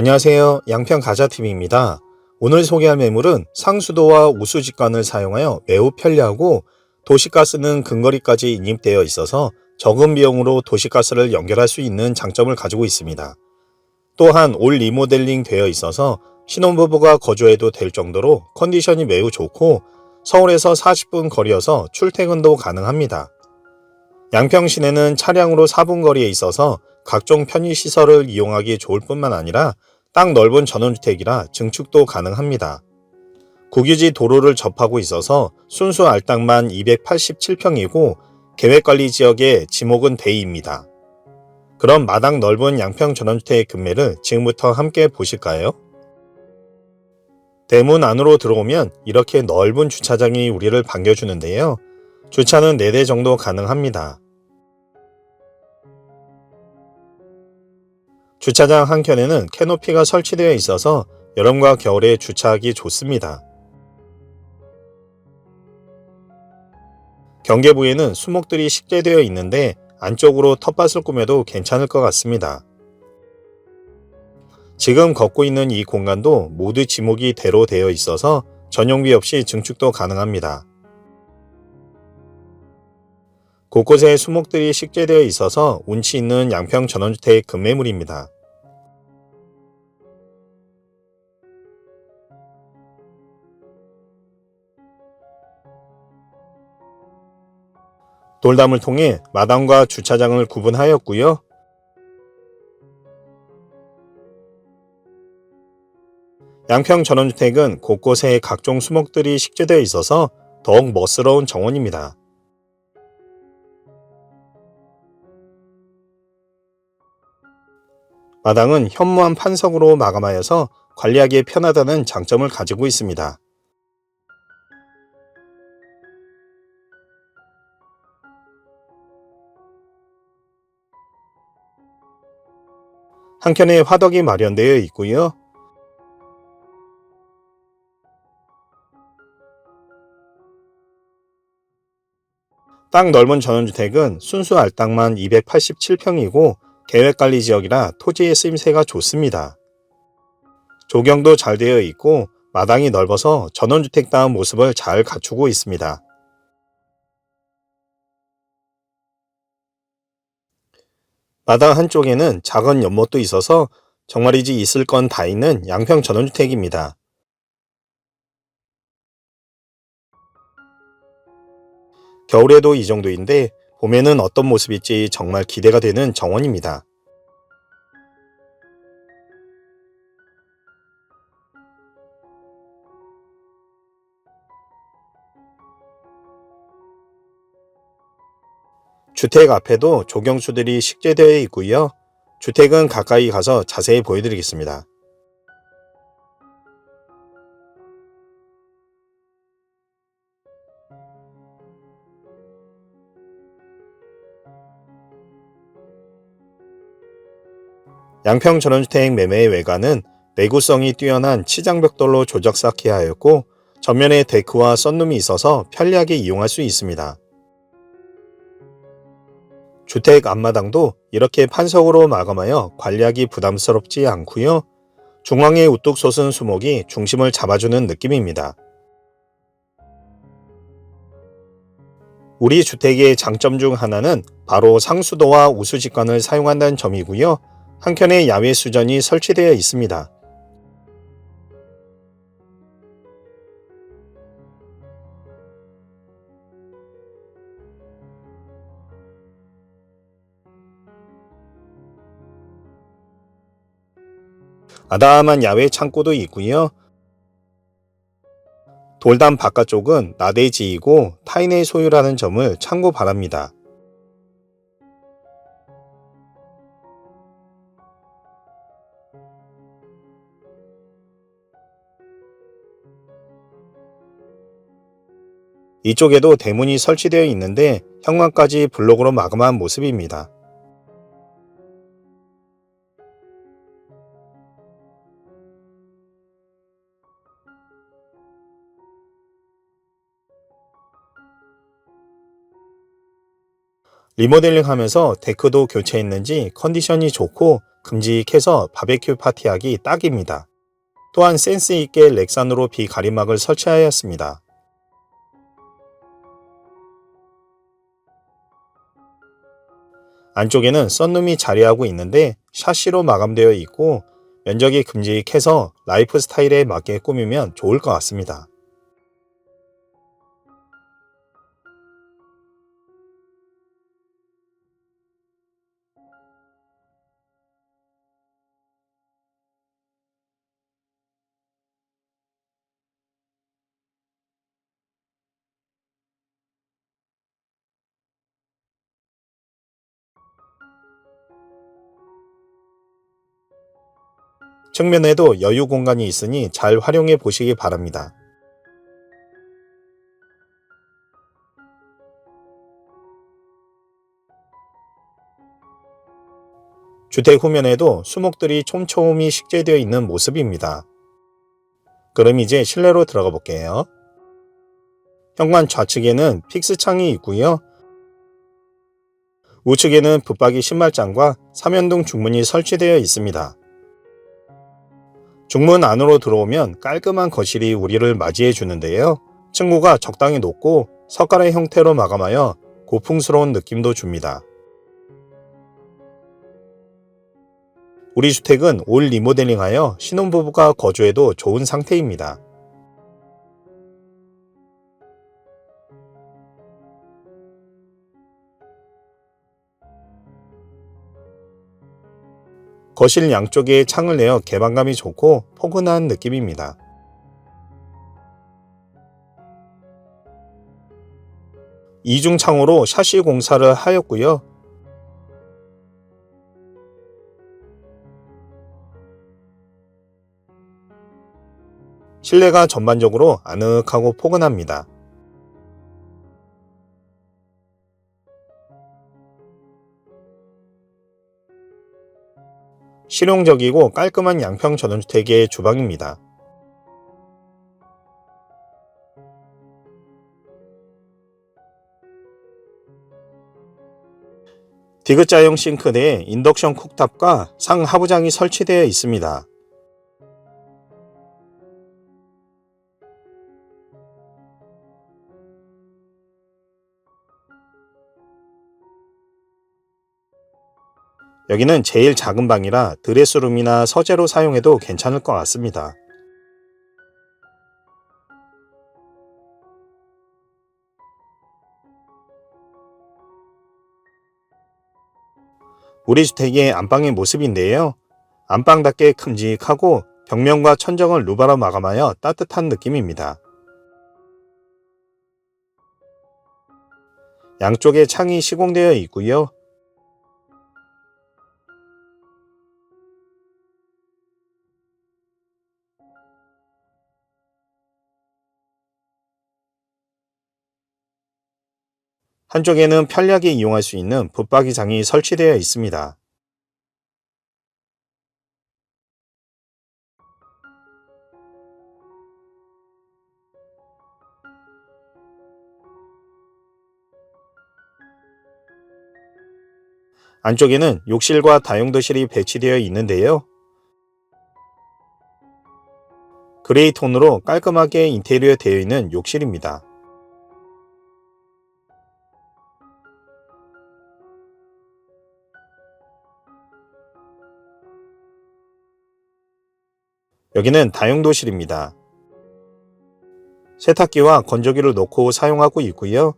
안녕하세요. 양평 가자TV입니다. 오늘 소개할 매물은 상수도와 우수직관을 사용하여 매우 편리하고 도시가스는 근거리까지 인입되어 있어서 적은 비용으로 도시가스를 연결할 수 있는 장점을 가지고 있습니다. 또한 올 리모델링 되어 있어서 신혼부부가 거주해도 될 정도로 컨디션이 매우 좋고 서울에서 40분 거리여서 출퇴근도 가능합니다. 양평 시내는 차량으로 4분 거리에 있어서 각종 편의시설을 이용하기 좋을 뿐만 아니라 땅 넓은 전원주택이라 증축도 가능합니다. 국유지 도로를 접하고 있어서 순수 알땅만 287평이고 계획관리 지역의 지목은 대이입니다. 그럼 마당 넓은 양평 전원주택의 금매를 지금부터 함께 보실까요? 대문 안으로 들어오면 이렇게 넓은 주차장이 우리를 반겨주는데요. 주차는 4대 정도 가능합니다. 주차장 한켠에는 캐노피가 설치되어 있어서 여름과 겨울에 주차하기 좋습니다. 경계부에는 수목들이 식재되어 있는데 안쪽으로 텃밭을 꾸며도 괜찮을 것 같습니다. 지금 걷고 있는 이 공간도 모두 지목이 대로 되어 있어서 전용비 없이 증축도 가능합니다. 곳곳에 수목들이 식재되어 있어서 운치 있는 양평 전원주택 급매물입니다. 돌담을 통해 마당과 주차장을 구분하였고요. 양평 전원주택은 곳곳에 각종 수목들이 식재되어 있어서 더욱 멋스러운 정원입니다. 마당은 현무암 판석으로 마감하여서 관리하기 편하다는 장점을 가지고 있습니다. 한켠에 화덕이 마련되어 있고요. 땅 넓은 전원주택은 순수 알땅만 287평이고 계획관리 지역이라 토지의 쓰임새가 좋습니다. 조경도 잘 되어 있고 마당이 넓어서 전원주택다운 모습을 잘 갖추고 있습니다. 마당 한쪽에는 작은 연못도 있어서 정말이지 있을 건 다 있는 양평 전원주택입니다. 겨울에도 이 정도인데 봄에는 어떤 모습일지 정말 기대가 되는 정원입니다. 주택 앞에도 조경수들이 식재되어 있고요. 주택은 가까이 가서 자세히 보여드리겠습니다. 양평 전원주택 매매의 외관은 내구성이 뛰어난 치장벽돌로 조적 쌓기 하였고 전면에 데크와 썬룸이 있어서 편리하게 이용할 수 있습니다. 주택 앞마당도 이렇게 판석으로 마감하여 관리하기 부담스럽지 않고요. 중앙에 우뚝 솟은 수목이 중심을 잡아주는 느낌입니다. 우리 주택의 장점 중 하나는 바로 상수도와 우수직관을 사용한다는 점이고요. 한 켠에 야외 수전이 설치되어 있습니다. 아담한 야외 창고도 있고요. 돌담 바깥쪽은 나대지이고 타인의 소유라는 점을 참고 바랍니다. 이쪽에도 대문이 설치되어 있는데 현관까지 블록으로 마감한 모습입니다. 리모델링 하면서 데크도 교체했는지 컨디션이 좋고 큼직해서 바베큐 파티하기 딱입니다. 또한 센스 있게 렉산으로 비가림막을 설치하였습니다. 안쪽에는 썬룸이 자리하고 있는데 샤시로 마감되어 있고 면적이 큼직해서 라이프 스타일에 맞게 꾸미면 좋을 것 같습니다. 측면에도 여유 공간이 있으니 잘 활용해 보시기 바랍니다. 주택 후면에도 수목들이 촘촘히 식재되어 있는 모습입니다. 그럼 이제 실내로 들어가 볼게요. 현관 좌측에는 픽스 창이 있고요. 우측에는 붙박이 신발장과 삼연동 중문이 설치되어 있습니다. 중문 안으로 들어오면 깔끔한 거실이 우리를 맞이해 주는데요. 층고가 적당히 높고 석가래 형태로 마감하여 고풍스러운 느낌도 줍니다. 우리 주택은 올 리모델링하여 신혼부부가 거주해도 좋은 상태입니다. 거실 양쪽에 창을 내어 개방감이 좋고 포근한 느낌입니다. 이중 창으로 샤시 공사를 하였고요. 실내가 전반적으로 아늑하고 포근합니다. 실용적이고 깔끔한 양평 전원주택의 주방입니다. 디귿자형 싱크대에 인덕션 쿡탑과 상하부장이 설치되어 있습니다. 여기는 제일 작은 방이라 드레스룸이나 서재로 사용해도 괜찮을 것 같습니다. 우리 주택의 안방의 모습인데요. 안방답게 큼직하고 벽면과 천정을 루바로 마감하여 따뜻한 느낌입니다. 양쪽에 창이 시공되어 있고요. 한쪽에는 편리하게 이용할 수 있는 붙박이장이 설치되어 있습니다. 안쪽에는 욕실과 다용도실이 배치되어 있는데요. 그레이 톤으로 깔끔하게 인테리어 되어 있는 욕실입니다. 여기는 다용도실입니다. 세탁기와 건조기를 놓고 사용하고 있고요.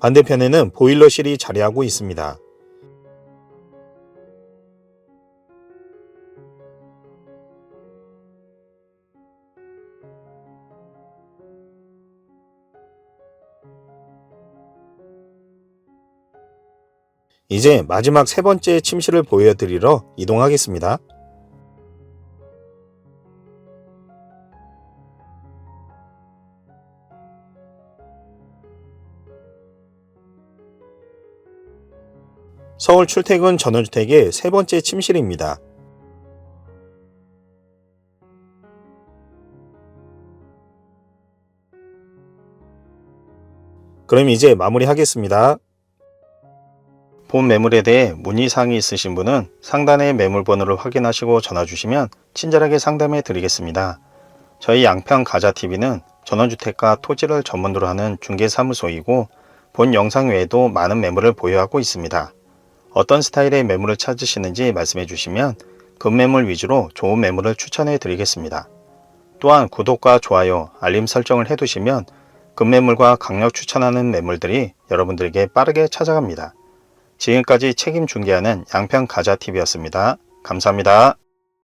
반대편에는 보일러실이 자리하고 있습니다. 이제 마지막 세 번째 침실을 보여드리러 이동하겠습니다. 서울 출퇴근 전원주택의 세 번째 침실입니다. 그럼 이제 마무리하겠습니다. 본 매물에 대해 문의사항이 있으신 분은 상단의 매물번호를 확인하시고 전화 주시면 친절하게 상담해 드리겠습니다. 저희 양평 가자TV는 전원주택과 토지를 전문으로 하는 중개사무소이고 본 영상 외에도 많은 매물을 보유하고 있습니다. 어떤 스타일의 매물을 찾으시는지 말씀해 주시면 급매물 위주로 좋은 매물을 추천해 드리겠습니다. 또한 구독과 좋아요, 알림 설정을 해 두시면 급매물과 강력 추천하는 매물들이 여러분들에게 빠르게 찾아갑니다. 지금까지 책임 중개하는 양평 가자TV였습니다. 감사합니다.